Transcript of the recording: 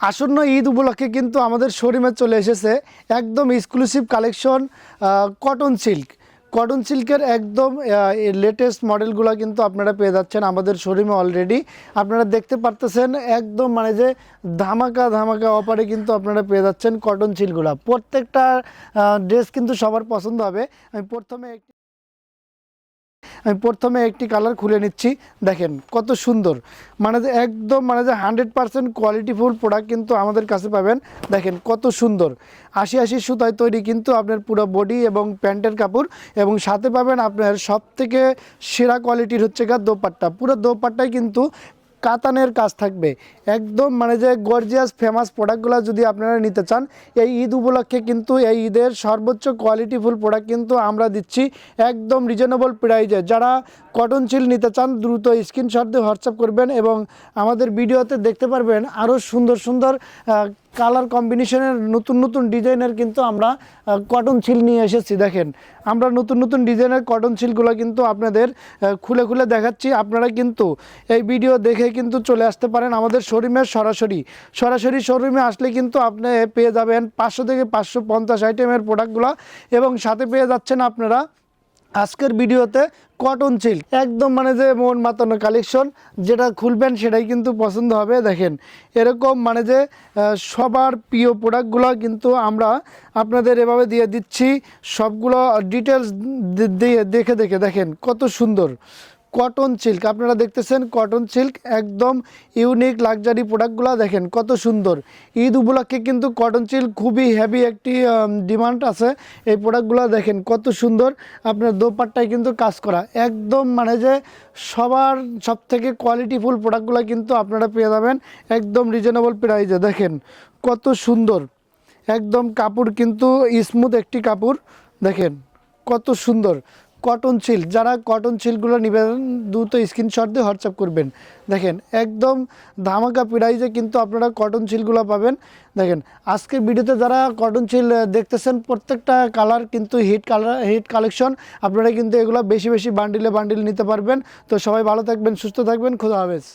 আসন্ন ঈদ উপলক্ষে কিন্তু আমাদের শোরুমে চলে এসেছে একদম exclusive collection cotton silk cotton সিল্কের একদম লেটেস্ট মডেলগুলো কিন্তু আপনারা পেয়ে যাচ্ছেন আমাদের শোরুমে অলরেডি আপনারা দেখতে পারতেছেন একদম মানে যে ধামাকা ধামাকা অফারে কিন্তু আপনারা পেয়ে যাচ্ছেন কটন সিল্কগুলো প্রত্যেকটা ড্রেস কিন্তু সবার পছন্দ হবে। আমি প্রথমে আমি প্রথমে একটি কালার খুলে নিচ্ছি, দেখেন কত সুন্দর। মানে যে একদম মানে যে হান্ড্রেড পার্সেন্ট কোয়ালিটিফুল প্রোডাক্ট কিন্তু আমাদের কাছে পাবেন। দেখেন কত সুন্দর। আশি আশি সুতায় তৈরি কিন্তু আপনার পুরো বডি এবং প্যান্টের কাপড় এবং সাথে পাবেন আপনার সব থেকে সেরা কোয়ালিটির হচ্ছে গা দোপাট্টা। পুরো দোপাট্টাই কিন্তু কাতানের কাজ থাকবে। একদম মানে যে গর্জিয়াস ফেমাস প্রোডাক্টগুলো যদি আপনারা নিতে চান, এই ঈদ উপলক্ষে কিন্তু এই ঈদের সর্বোচ্চ কোয়ালিটিফুল প্রোডাক্ট কিন্তু আমরা দিচ্ছি একদম রিজনেবল প্রাইজে যারা কটন চিল নিতে চান, দ্রুত স্ক্রিনশট দিয়ে হোয়াটসঅ্যাপ করবেন এবং আমাদের ভিডিওতে দেখতে পারবেন আরও সুন্দর সুন্দর কালার কম্বিনেশনের নতুন নতুন ডিজাইনের কিন্তু আমরা কটন ছিল নিয়ে এসেছি, দেখেন। আমরা নতুন নতুন ডিজাইনের কটন সিলগুলো কিন্তু আপনাদের খুলে খুলে দেখাচ্ছি। আপনারা কিন্তু এই ভিডিও দেখে কিন্তু চলে আসতে পারেন আমাদের শোরুমের সরাসরি। সরাসরি শোরুমে আসলে কিন্তু আপনি পেয়ে যাবেন পাঁচশো থেকে পাঁচশো পঞ্চাশ আইটেমের প্রোডাক্টগুলো এবং সাথে পেয়ে যাচ্ছেন আপনারা আজকের ভিডিওতে কটন সিল্ক একদম মানে যে মন মাতানো কালেকশন যেটা খুলবেন সেটাই কিন্তু পছন্দ হবে, দেখেন। এরকম মানে যে সবার প্রিয় প্রোডাক্টগুলো কিন্তু আমরা আপনাদের এভাবে দিয়ে দিচ্ছি, সবগুলো ডিটেলস দিয়ে, দেখে দেখে, দেখেন কত সুন্দর। কটন সিল্ক আপনারা দেখতেছেন কটন সিল্ক একদম ইউনিক লাক্সারি প্রোডাক্টগুলো দেখেন কত সুন্দর। ঈদ উপলক্ষে কিন্তু কটন সিল্ক খুবই হ্যাভি একটি ডিমান্ড আছে। এই প্রোডাক্টগুলো দেখেন কত সুন্দর। আপনার দোপাট্টায় কিন্তু কাজ করা। একদম মানে যে সবার সব থেকে কোয়ালিটিফুল প্রোডাক্টগুলো কিন্তু আপনারা পেয়ে যাবেন একদম রিজনেবল প্রাইজে দেখেন কত সুন্দর। একদম কাপড় কিন্তু স্মুথ একটি কাপড়। দেখেন কত সুন্দর। কটন সিল্ক যারা কটন সিল্কগুলো নেবেন, দ্রুত স্ক্রিনশট দিয়ে হোয়াটসঅ্যাপ করবেন। দেখেন, একদম ধামাকা প্রাইজে কিন্তু আপনারা কটন সিল্কগুলো পাবেন। দেখেন, আজকের ভিডিওতে যারা কটন সিল দেখতেছেন, প্রত্যেকটা কালার কিন্তু হিট কালার হিট কালেকশন আপনারা কিন্তু এগুলো বেশি বেশি বান্ডিলে বান্ডিল নিতে পারবেন। তো সবাই ভালো থাকবেন, সুস্থ থাকবেন, খোদা হাফেজ।